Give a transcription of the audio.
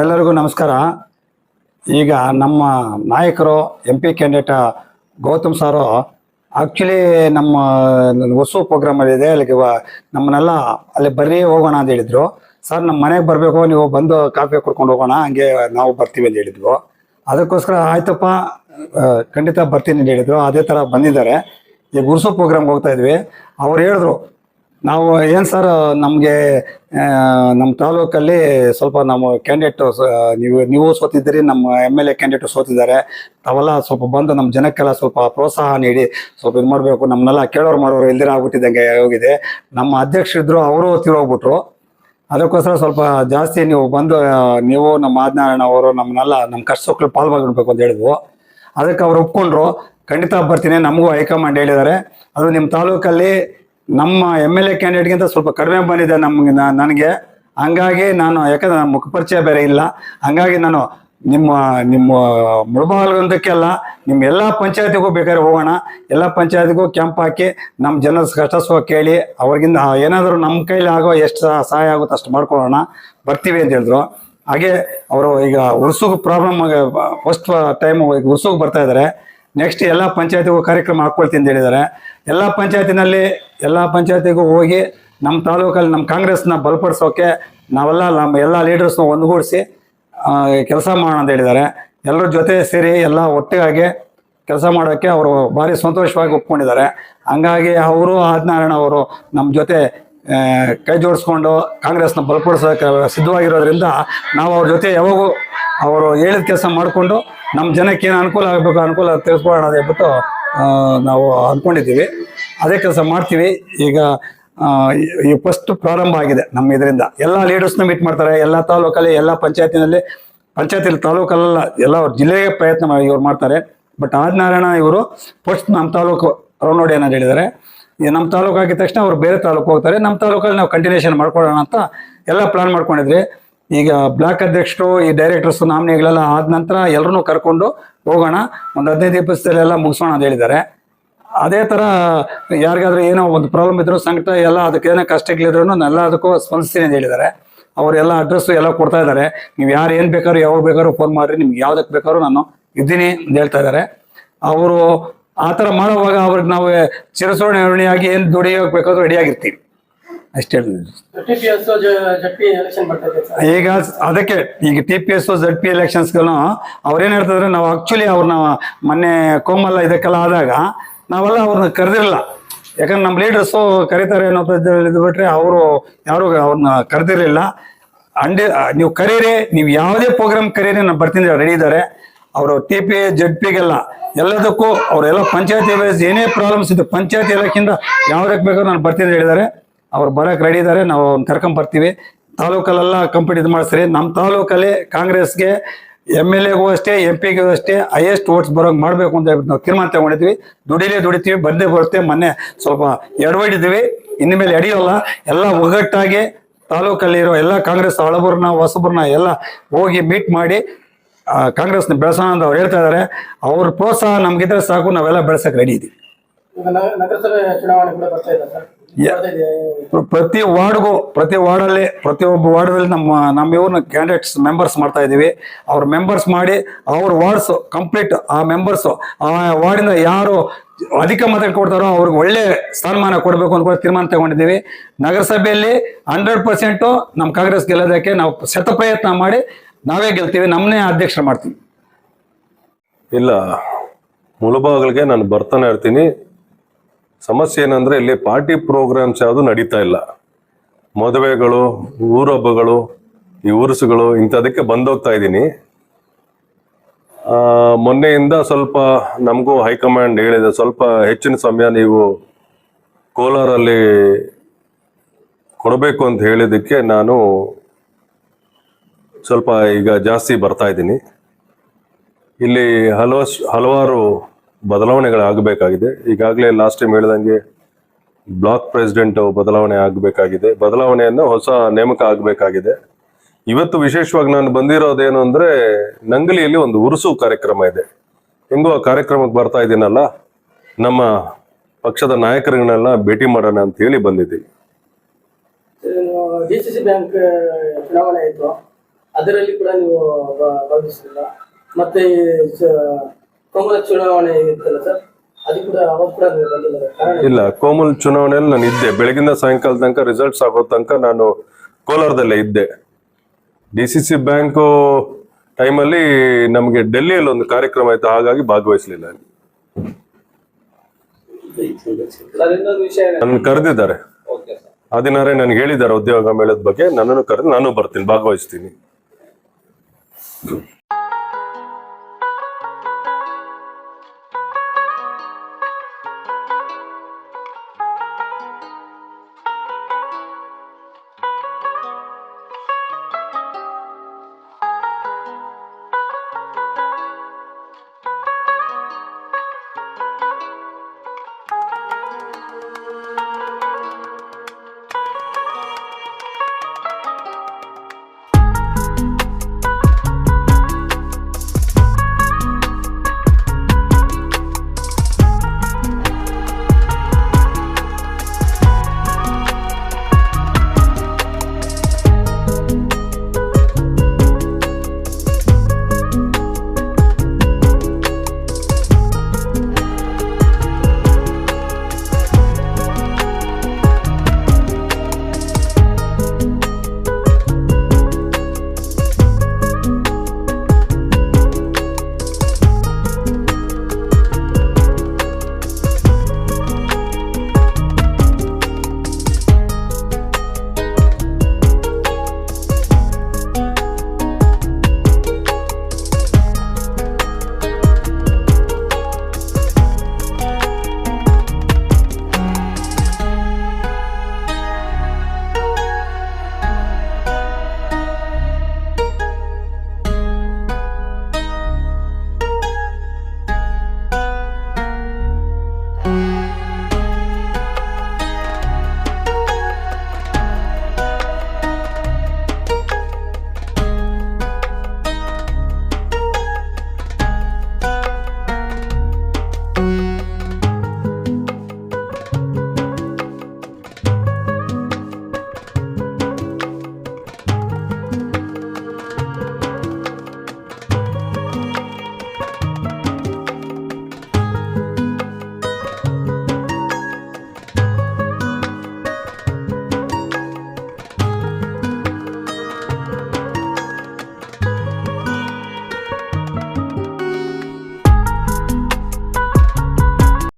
ಎಲ್ಲರಿಗೂ ನಮಸ್ಕಾರ. ಈಗ ನಮ್ಮ ನಾಯಕರು ಎಂ ಪಿ ಕ್ಯಾಂಡಿಡೇಟ್ ಗೌತಮ್ ಸಾರು ಆ್ಯಕ್ಚುಲಿ ನಮ್ಮ ಹೊಸ ಪ್ರೋಗ್ರಾಮ್ ಅಲ್ಲಿ ಇದೆ. ಅಲ್ಲಿಗೆ ನಮ್ಮನ್ನೆಲ್ಲ ಅಲ್ಲಿ ಬರ್ರಿ ಹೋಗೋಣ ಅಂತ ಹೇಳಿದ್ರು. ಸರ್, ನಮ್ಮ ಮನೆಗೆ ಬರಬೇಕು, ನೀವು ಬಂದು ಕಾಫಿ ಕುಡ್ಕೊಂಡು ಹೋಗೋಣ, ಹಂಗೆ ನಾವು ಬರ್ತೀವಿ ಅಂತ ಹೇಳಿದ್ವು ಅದಕ್ಕೋಸ್ಕರ ಆಯ್ತಪ್ಪ ಖಂಡಿತ ಬರ್ತೀನಿ ಅಂತ ಹೇಳಿದ್ರು. ಅದೇ ಥರ ಬಂದಿದ್ದಾರೆ. ಈಗ ಹುರ್ಸು ಪ್ರೋಗ್ರಾಮ್ಗೆ ಹೋಗ್ತಾ ಇದ್ವಿ. ಅವ್ರು ಹೇಳಿದ್ರು ನಾವು ಏನು ಸರ್, ನಮಗೆ ನಮ್ಮ ತಾಲೂಕಲ್ಲಿ ಸ್ವಲ್ಪ ನಮ್ಮ ಕ್ಯಾಂಡಿಡೇಟ್ ನೀವು ನೀವು ಸೋತಿದ್ದೀರಿ, ನಮ್ಮ ಎಂ ಎಲ್ ಎ ಕ್ಯಾಂಡಿಡೇಟ್ ಸೋತಿದ್ದಾರೆ. ತಾವೆಲ್ಲ ಸ್ವಲ್ಪ ಬಂದು ನಮ್ಮ ಜನಕ್ಕೆಲ್ಲ ಸ್ವಲ್ಪ ಪ್ರೋತ್ಸಾಹ ನೀಡಿ, ಸ್ವಲ್ಪ ಇದು ಮಾಡಬೇಕು. ನಮ್ಮನ್ನೆಲ್ಲ ಕೇಳೋರು ಮಾಡೋರು ಇಲ್ದಿರ ಆಗ್ಬಿಟ್ಟಿದ್ದಂಗೆ ಹೋಗಿದೆ. ನಮ್ಮ ಅಧ್ಯಕ್ಷರಿದ್ರು ಅವರು ತಿಳೋಗ್ಬಿಟ್ರು ಅದಕ್ಕೋಸ್ಕರ ಸ್ವಲ್ಪ ಜಾಸ್ತಿ ನೀವು ಬಂದು ನೀವು ನಮ್ಮ ಆದ್ನಾರಾಯಣ ಅವರು ನಮ್ಮನ್ನೆಲ್ಲ ನಮ್ಮ ಕಷ್ಟ ಸುಖದಲ್ಲಿ ಪಾಲ್ಗೊಳ್ಬೇಕು ಅಂತ ಹೇಳಿದ್ವು. ಅದಕ್ಕೆ ಅವ್ರು ಒಪ್ಕೊಂಡ್ರು. ಖಂಡಿತ ಬರ್ತೀನಿ, ನಮಗೂ ಹೈಕಮಾಂಡ್ ಹೇಳಿದ್ದಾರೆ. ಅದು ನಿಮ್ಮ ತಾಲೂಕಲ್ಲಿ ನಮ್ಮ ಎಂ ಎಲ್ ಎ ಕ್ಯಾಂಡಿಡೇಟ್ಗಿಂತ ಸ್ವಲ್ಪ ಕಡಿಮೆ ಬಂದಿದೆ ನಮ್ಗೆ ನನಗೆ. ಹಂಗಾಗಿ ನಾನು, ಯಾಕಂದ್ರೆ ನನ್ನ ಮುಖ ಪರಿಚಯ ಬೇರೆ ಇಲ್ಲ. ಹಂಗಾಗಿ ನಾನು ನಿಮ್ಮ ನಿಮ್ಮ ಮುಳುಬಾಲ್ಗೊಂದಕ್ಕೆಲ್ಲ ನಿಮ್ಮ ಎಲ್ಲ ಪಂಚಾಯತಿಗೂ ಬೇಕಾದ್ರೆ ಹೋಗೋಣ. ಎಲ್ಲ ಪಂಚಾಯತಿಗೂ ಕೆಂಪ್ ಹಾಕಿ ನಮ್ಮ ಜನರ ಕಷ್ಟ ಕೇಳಿ ಅವ್ರಿಗಿಂತ ಏನಾದರೂ ನಮ್ಮ ಕೈಲಿ ಆಗೋ ಎಷ್ಟು ಸಹ- ಸಹಾಯ ಆಗುತ್ತೋ ಅಷ್ಟು ಮಾಡ್ಕೊಳ್ಳೋಣ. ಬರ್ತೀವಿ ಅಂತ ಹೇಳಿದ್ರು. ಹಾಗೆ ಅವರು ಈಗ ಉರ್ಸುಗ್ ಪ್ರಾಬ್ಲಮ್ ಫಸ್ಟ್ ಟೈಮ್ ಉರ್ಸುಗ್ ಬರ್ತಾ ಇದ್ದಾರೆ. ನೆಕ್ಸ್ಟ್ ಎಲ್ಲ ಪಂಚಾಯತಿಗೂ ಕಾರ್ಯಕ್ರಮ ಹಾಕ್ಕೊಳ್ತೀನಿ ಅಂತ ಹೇಳಿದ್ದಾರೆ ಎಲ್ಲ ಪಂಚಾಯತಿನಲ್ಲಿ ಎಲ್ಲ ಪಂಚಾಯತಿಗೂ ಹೋಗಿ ನಮ್ಮ ತಾಲೂಕಲ್ಲಿ ನಮ್ಮ ಕಾಂಗ್ರೆಸ್ನ ಬಲಪಡಿಸೋಕೆ ನಾವೆಲ್ಲ ನಮ್ಮ ಎಲ್ಲ ಲೀಡರ್ಸ್ನ ಒಂದುಗೂಡಿಸಿ ಕೆಲಸ ಮಾಡೋಣ ಅಂತ ಹೇಳಿದ್ದಾರೆ ಎಲ್ಲರ ಜೊತೆ ಸೇರಿ ಎಲ್ಲ ಒಟ್ಟಿಗಾಗಿ ಕೆಲಸ ಮಾಡೋಕ್ಕೆ ಅವರು ಭಾರಿ ಸಂತೋಷವಾಗಿ ಒಪ್ಕೊಂಡಿದ್ದಾರೆ ಹಂಗಾಗಿ ಅವರು ಆದಿನಾರಾಯಣ ಅವರು ನಮ್ಮ ಜೊತೆ ಕೈ ಜೋಡಿಸ್ಕೊಂಡು ಕಾಂಗ್ರೆಸ್ನ ಬಲಪಡಿಸೋಕೆ ಸಿದ್ಧವಾಗಿರೋದ್ರಿಂದ ನಾವು ಅವ್ರ ಜೊತೆ ಯಾವಾಗೂ ಅವರು ಹೇಳಿದ ಕೆಲಸ ಮಾಡಿಕೊಂಡು ನಮ್ಮ ಜನಕ್ಕೆ ಏನು ಅನುಕೂಲ ಆಗಬೇಕು, ಅನುಕೂಲ ತಿಳಿಸ್ಕೊಳ್ಳೋಣ ಅದೇಬಿಟ್ಟು ನಾವು ಅಂದ್ಕೊಂಡಿದ್ದೀವಿ ಅದೇ ಕೆಲಸ ಮಾಡ್ತೀವಿ. ಈಗ ಈ- ಫಸ್ಟ್ ಪ್ರಾರಂಭ ಆಗಿದೆ ನಮ್ಮ ಇದರಿಂದ. ಎಲ್ಲ ಲೀಡರ್ಸ್ನ ಮೀಟ್ ಮಾಡ್ತಾರೆ. ಎಲ್ಲ ತಾಲೂಕಲ್ಲಿ, ಎಲ್ಲ ಪಂಚಾಯತಿನಲ್ಲಿ, ಪಂಚಾಯತಿಲಿ ತಾಲೂಕಲ್ಲ, ಎಲ್ಲ ಅವ್ರ ಜಿಲ್ಲೆಗೆ ಪ್ರಯತ್ನ ಇವ್ರು ಮಾಡ್ತಾರೆ. ಬಟ್ ಆದಿನಾರಾಯಣ ಇವರು ಫಸ್ಟ್ ನಮ್ಮ ತಾಲೂಕು ರೌನೋಡಿ ಏನಂತ ಹೇಳಿದ್ದಾರೆ. ನಮ್ಮ ತಾಲೂಕು ಆಗಿದ ತಕ್ಷಣ ಅವ್ರು ಬೇರೆ ತಾಲೂಕು ಹೋಗ್ತಾರೆ. ನಮ್ಮ ತಾಲೂಕಲ್ಲಿ ನಾವು ಕಂಟಿನ್ಯೂಷನ್ ಮಾಡ್ಕೊಳ್ಳೋಣ ಅಂತ ಎಲ್ಲ ಪ್ಲಾನ್ ಮಾಡ್ಕೊಂಡಿದ್ರಿ ಈಗ ಬ್ಲಾಕ್ ಅಧ್ಯಕ್ಷರು, ಈ ಡೈರೆಕ್ಟರ್ಸ್ ನಾಮಿನಿಗಳೆಲ್ಲ ಆದ ನಂತರ ಎಲ್ಲರೂ ಕರ್ಕೊಂಡು ಹೋಗೋಣ. ಒಂದು ಹದಿನೈದು ದಿವಸದಲ್ಲೆಲ್ಲ ಮುಗಿಸೋಣ ಅಂತ ಹೇಳಿದ್ದಾರೆ. ಅದೇ ಥರ ಯಾರಿಗಾದ್ರೂ ಏನೋ ಒಂದು ಪ್ರಾಬ್ಲಮ್ ಇದ್ರು ಸಂಕಟ ಎಲ್ಲ ಅದಕ್ಕೆ ಏನೋ ಕಷ್ಟಗಳಿದ್ರು ಎಲ್ಲ ಅದಕ್ಕೂ ಸ್ಪಂದಿಸ್ತೀನಿ ಅಂತ ಹೇಳಿದ್ದಾರೆ. ಅವರೆಲ್ಲ ಅಡ್ರೆಸ್ಸು ಎಲ್ಲ ಕೊಡ್ತಾ ಇದ್ದಾರೆ. ನೀವು ಯಾರು ಏನು ಬೇಕಾದ್ರೂ, ಯಾವಾಗ ಬೇಕಾದ್ರೂ ಫೋನ್ ಮಾಡಿರಿ. ನಿಮ್ಗೆ ಯಾವುದಕ್ಕೆ ಬೇಕಾದ್ರೂ ನಾನು ಇದ್ದೀನಿ ಅಂತ ಹೇಳ್ತಾ ಇದ್ದಾರೆ. ಅವರು ಆ ಥರ ಮಾಡುವಾಗ ಅವ್ರಿಗೆ ನಾವು ಚಿರಸೋಣಿಯಾಗಿ ಏನು ದುಡಿಯೋಕೆ ಬೇಕಾದ್ರೂ ರೆಡಿಯಾಗಿರ್ತೀವಿ ಅಷ್ಟೇ ಇದೆ ಈಗ ಅದಕ್ಕೆ ಈಗ T P S Z P ಎಲೆಕ್ಷನ್ಸ್ಗಳು ಅವ್ರೇನ್ ಹೇಳ್ತಿದ್ರೆ ನಾವು ಆಕ್ಚುಲಿ ಅವ್ರನ್ನ ಮೊನ್ನೆ ಕೋಮಲ್ಲ ಇದಕ್ಕೆಲ್ಲ ಆದಾಗ ನಾವೆಲ್ಲ ಅವ್ರನ್ನ ಕರೆದಿರಲ್ಲ. ಯಾಕಂದ್ರೆ ನಮ್ಮ ಲೀಡರ್ಸು ಕರೀತಾರೆ ಅನ್ನೋ ಇದು ಬಿಟ್ರೆ ಅವರು ಯಾರು ಅವ್ರನ್ನ ಕರೆದಿರಲಿಲ್ಲ. ಅಂಡೆ ನೀವು ಕರೀರಿ ನೀವು ಯಾವುದೇ ಪ್ರೋಗ್ರಾಮ್ ಕರೀರಿ ನಾನು ಬರ್ತೀನಿ ರೆಡಿ ಇದ್ದಾರೆ. ಅವರು ಟಿ ಪಿ ಜಡ್ ಪಿಗೆಲ್ಲ ಎಲ್ಲದಕ್ಕೂ ಅವರೆಲ್ಲ ಪಂಚಾಯತಿ ವೈಸ್ ಏನೇ ಪ್ರಾಬ್ಲಮ್ಸ್ ಇದ್ದು ಪಂಚಾಯತಿ ಇಲಾಖೆಯಿಂದ ಯಾವ್ದಕ್ಕೆ ಬೇಕಾದ್ರೂ ನಾನು ಬರ್ತೀನಿ ಹೇಳಿದ್ದಾರೆ. ಅವ್ರು ಬರಕ್ಕೆ ರೆಡಿ ಇದ್ದಾರೆ ನಾವು ಅವ್ನು ಕರ್ಕೊಂಡ್ ಬರ್ತೀವಿ. ತಾಲೂಕಲ್ಲೆಲ್ಲ ಕಂಪ್ಲೀಟ್ ಇದು ಮಾಡಿಸ್ರಿ. ನಮ್ಮ ತಾಲೂಕಲ್ಲಿ ಕಾಂಗ್ರೆಸ್ಗೆ ಎಂ ಎಲ್ ಎಗೂ ಅಷ್ಟೇ ಎಂ ಪಿಗೂ ಅಷ್ಟೇ ಹೈಯೆಸ್ಟ್ ಓಟ್ಸ್ ಬರೋಂಗೆ ಮಾಡಬೇಕು ಅಂತ ಹೇಳ್ಬಿಟ್ಟು ನಾವು ತೀರ್ಮಾನ ತಗೊಂಡಿದ್ವಿ. ದುಡಿಲೇ ದುಡಿತೀವಿ, ಬಂದೇ ಬರುತ್ತೆ. ಮೊನ್ನೆ ಸ್ವಲ್ಪ ಎಡವಡಿದ್ವಿ ಇನ್ನು ಮೇಲೆ ಎಡಿಯೋಲ್ಲ. ಎಲ್ಲ ಒಗ್ಗಟ್ಟಾಗಿ ತಾಲೂಕಲ್ಲಿರೋ ಎಲ್ಲ ಕಾಂಗ್ರೆಸ್ ಹಳಬರನ್ನ ಹೊಸಬರನ್ನ ಎಲ್ಲ ಹೋಗಿ ಮೀಟ್ ಮಾಡಿ ಕಾಂಗ್ರೆಸ್ನ ಬೆಳೆಸೋಣ ಅಂತ ಅವ್ರು ಹೇಳ್ತಾ ಇದ್ದಾರೆ ಅವ್ರ ಪ್ರೋತ್ಸಾಹ ನಮ್ಗಿದ್ರೆ ಸಾಕು, ನಾವೆಲ್ಲ ಬೆಳೆಸಕ್ಕೆ ರೆಡಿ ಇದ್ದೀವಿ ನಗರಸಭೆ ಚುನಾವಣೆ ಕೂಡ ಬರ್ತಾ ಇದೆ ಸರ್. ಪ್ರತಿ ವಾರ್ಡ್ಗೂ, ಪ್ರತಿ ವಾರ್ಡಲ್ಲಿ ಪ್ರತಿಯೊಬ್ಬ ವಾರ್ಡಲ್ಲಿ ನಮ್ಮ ನಮ್ಮ ಇವ್ರನ್ನ ಕ್ಯಾಂಡಿಡೇಟ್ಸ್ ಮೆಂಬರ್ಸ್ ಮಾಡ್ತಾ ಇದ್ದೀವಿ. ಅವ್ರ ಮೆಂಬರ್ಸ್ ಮಾಡಿ, ಅವ್ರ ವಾರ್ಡ್ಸ್ ಕಂಪ್ಲೀಟ್ ಆ ಮೆಂಬರ್ಸ್ ಆ ವಾರ್ಡಿಂದ ಯಾರು ಅಧಿಕ ಮತ ಕೊಡ್ತಾರೋ ಅವ್ರಿಗೆ ಒಳ್ಳೆ ಸ್ಥಾನಮಾನ ಕೊಡಬೇಕು ಅಂತ ತೀರ್ಮಾನ ತಗೊಂಡಿದ್ದೀವಿ. ನಗರಸಭೆಯಲ್ಲಿ ಹಂಡ್ರೆಡ್ ಪರ್ಸೆಂಟು ನಮ್ಮ ಕಾಂಗ್ರೆಸ್ ಗೆಲ್ಲೋದಕ್ಕೆ ನಾವು ಶತ ಪ್ರಯತ್ನ ಮಾಡಿ ನಾವೇ ಗೆಲ್ತೀವಿ ನಮ್ಮನ್ನೇ ಅಧ್ಯಕ್ಷರು ಮಾಡ್ತೀವಿ. ಇಲ್ಲ. ಮುಳುಬಾಗಿಲಿಗೆ ನಾನು ಬರ್ತಾನೆ ಇರ್ತೀನಿ. ಸಮಸ್ಯೆ ಏನಂದ್ರೆ ಇಲ್ಲಿ ಪಾರ್ಟಿ ಪ್ರೋಗ್ರಾಮ್ಸ್ ಯಾವುದು ನಡೀತಾ ಇಲ್ಲ. ಮದುವೆಗಳು, ಊರಬ್ಬಗಳು, ಈ ಉರುಸುಗಳು ಇಂಥದಕ್ಕೆ ಬಂದೋಗ್ತಾ ಇದ್ದೀನಿ. ಮೊನ್ನೆಯಿಂದ ಸ್ವಲ್ಪ ನಮಗೂ ಹೈಕಮಾಂಡ್ ಹೇಳಿದೆ, ಸ್ವಲ್ಪ ಹೆಚ್ಚಿನ ಸಮಯ ನೀವು ಕೋಲಾರಲ್ಲಿ ಕೊಡಬೇಕು ಅಂತ ಹೇಳಿದ್ದಕ್ಕೆ ನಾನು ಸ್ವಲ್ಪ ಈಗ ಜಾಸ್ತಿ ಬರ್ತಾ ಇದ್ದೀನಿ. ಇಲ್ಲಿ ಹಲವಷ್ಟು ಹಲವಾರು ಬದಲಾವಣೆಗಳಾಗಬೇಕಾಗಿದೆ. ಈಗಾಗಲೇ ಲಾಸ್ಟ್ ಟೈಮ್ ಹೇಳಿದಂಗೆ ಬ್ಲಾಕ್ ಪ್ರೆಸಿಡೆಂಟ್ ಬದಲಾವಣೆ ಆಗಬೇಕಾಗಿದೆ. ಬದಲಾವಣೆಯನ್ನು ಹೊಸ ನೇಮಕ ಆಗಬೇಕಾಗಿದೆ. ಇವತ್ತು ವಿಶೇಷವಾಗಿ ನಾನು ಬಂದಿರೋದೇನು ಅಂದ್ರೆ ನಂಗಲಿಯಲ್ಲಿ ಒಂದು ಉರುಸು ಕಾರ್ಯಕ್ರಮ ಇದೆ. ಹೆಂಗೋ ಆ ಕಾರ್ಯಕ್ರಮಕ್ಕೆ ಬರ್ತಾ ಇದ್ದೀನಲ್ಲ ನಮ್ಮ ಪಕ್ಷದ ನಾಯಕರುಗಳನ್ನೆಲ್ಲ ಭೇಟಿ ಮಾಡೋಣ ಅಂತ ಹೇಳಿ ಬಂದಿದ್ದೀನಿ. ಚುನಾವಣೆ ಅದರಲ್ಲಿ ಕೂಡ ನೀವು ಮತ್ತೆ ಕೋಮಲ ಚುನಾವಣೆ ಇತ್ತಲ್ಲ ಸರ್? ಅದು ಕೂಡ ಅವಾಗ ಕೂಡ ನೀವು ಬಂದಿಲ್ಲ ಕಾರಣ ಇಲ್ಲ ಕೋಮಲ್ ಚುನಾವಣೆಯಲ್ಲಿ ನಾನು ಇದ್ದೆ. ಬೆಳಗಿನ ಸಾಯಂಕಾಲ ತನಕ ರಿಸಲ್ಟ್ಸ್ ಆಗೋ ತನಕ ನಾನು ಕೋಲಾರದಲ್ಲೇ ಇದ್ದೆ. ಡಿ ಸಿ ಸಿ ಬ್ಯಾಂಕು ಟೈಮಲ್ಲಿ ನಮಗೆ ಡೆಲ್ಲಿಯಲ್ಲಿ ಒಂದು ಕಾರ್ಯಕ್ರಮ ಆಯಿತು. ಹಾಗಾಗಿ ಭಾಗವಹಿಸಲಿಲ್ಲ ಸರ್ ಇನ್ನೊಂದು ವಿಷಯ ನನ್ನ ಕರೆದಿದ್ದಾರೆ. Okay sir. ಹದಿನಾರೇ ನನಗೆ ಹೇಳಿದ್ದಾರೆ ಉದ್ಯೋಗ ಮೇಳದ ಬಗ್ಗೆ. ನನ್ನನ್ನು ಕರೆದು ನಾನು ಬರ್ತೀನಿ ಭಾಗವಹಿಸ್ತೀನಿ.